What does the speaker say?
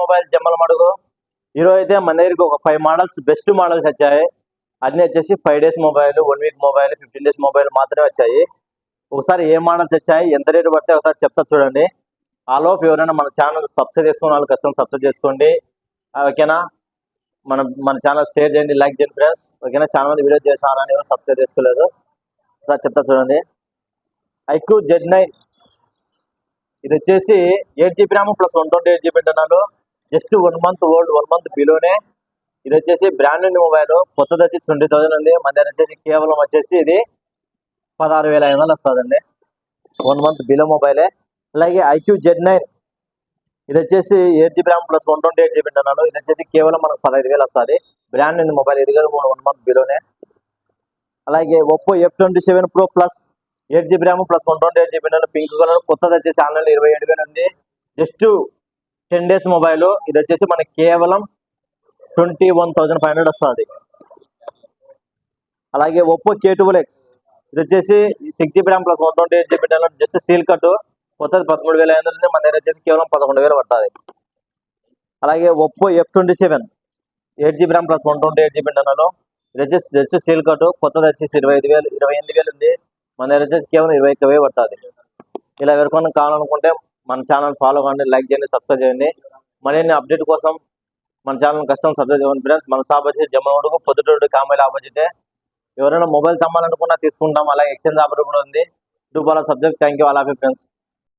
Mobile జమ్మల మడుగు ఈరోజు అయితే మన దగ్గరికి ఒక ఫైవ్ మోడల్స్ బెస్ట్ మోడల్స్ వచ్చాయి. అన్ని వచ్చేసి five days mobile one week mobile fifteen days mobile మాత్రమే వచ్చాయి. ఒకసారి ఏ మోడల్స్ వచ్చాయి ఎంత రేటు పడితే ఒకసారి చెప్తా చూడండి. ఆ ఎవరైనా మన ఛానల్ సబ్స్క్రైబ్ చేసుకున్న వాళ్ళు ఖచ్చితంగా సబ్స్క్రైబ్ చేసుకోండి. ఓకేనా? మన మన ఛానల్ షేర్ చేయండి లైక్ చేయండి ఫ్రెండ్స్ ఓకేనా? చాలా మంది వీడియో చేసానని సబ్స్క్రైబ్ చేసుకోలేదు. ఒకసారి చెప్తా చూడండి. ఐక్యూ జెడ్ నైన్ ఇది వచ్చేసి eight GB RAM plus one twenty eight GB internal just one month old one month బిలోనే ఇది వచ్చేసి బ్రాండ్ ఉంది మొబైల్ కొత్తది వచ్చి ట్వంటీ థౌసండ్ ఉంది. మన దగ్గర వచ్చేసి కేవలం వచ్చేసి ఇది పదహారు వేల ఐదు వందలు వస్తుందండి. వన్ మంత్ బిలో మొబైలే అలాగే ఐక్యూ జెడ్ నైన్. ఇది వచ్చేసి eight GB RAM plus one twenty eight GB internal ఇది వచ్చేసి కేవలం మనకు పదహైదు వేలు వస్తుంది. బ్రాండ్ ఉంది మొబైల్ ఇది కూడా వన్ మంత్ బిలోనే అలాగే Oppo F twenty seven pro plus eight GB RAM plus one twenty eight GB pink colour కొత్తది వచ్చేసి ఆన్లైన్ ఇరవై ఏడు వేలు ఉంది. Just ten days mobile. ఇది వచ్చేసి మనకి కేవలం twenty one thousand five hundred వస్తుంది. అలాగే ఒప్పో కే టూ ఎక్స్. ఇది వచ్చేసి six GB RAM plus one twenty eight GB just seal cut కొత్తది పదమూడు వేల ఐదు ఉంది. మన దగ్గర వచ్చేసి కేవలం పదకొండు వేలు పడుతుంది. అలాగే Oppo F twenty seven. Eight GB RAM plus one twenty eight GB internal ఇది వచ్చేసి జస్ట్ సీల్ కట్ కొత్తది వచ్చేసి ఇరవై ఐదు వేలు ఇరవై ఎనిమిది వేలు ఉంది. మన దగ్గర వచ్చేసి కేవలం ఇరవై ఒక్క వేలు పడుతుంది. ఇలా ఎవరికైనా కావాలనుకుంటే మన ఛానల్ ఫాలో కండి లైక్ చేయండి సబ్స్క్రైబ్ చేయండి. మరిన్ని అప్డేట్ కోసం మన ఛానల్ కష్టం సబ్స్క్రైబ్ చేయండి ఫ్రెండ్స్ మన షాప్ వచ్చి పొద్దుటోడు పొద్దుటూరు కామెల్ ఆపోజిట్ ఎవరైనా మొబైల్ అమ్మాలనుకున్నా తీసుకుంటాం. అలాగే ఎక్స్చేంజ్ ఆఫర్ కూడా ఉంది. Do subject thank you all friends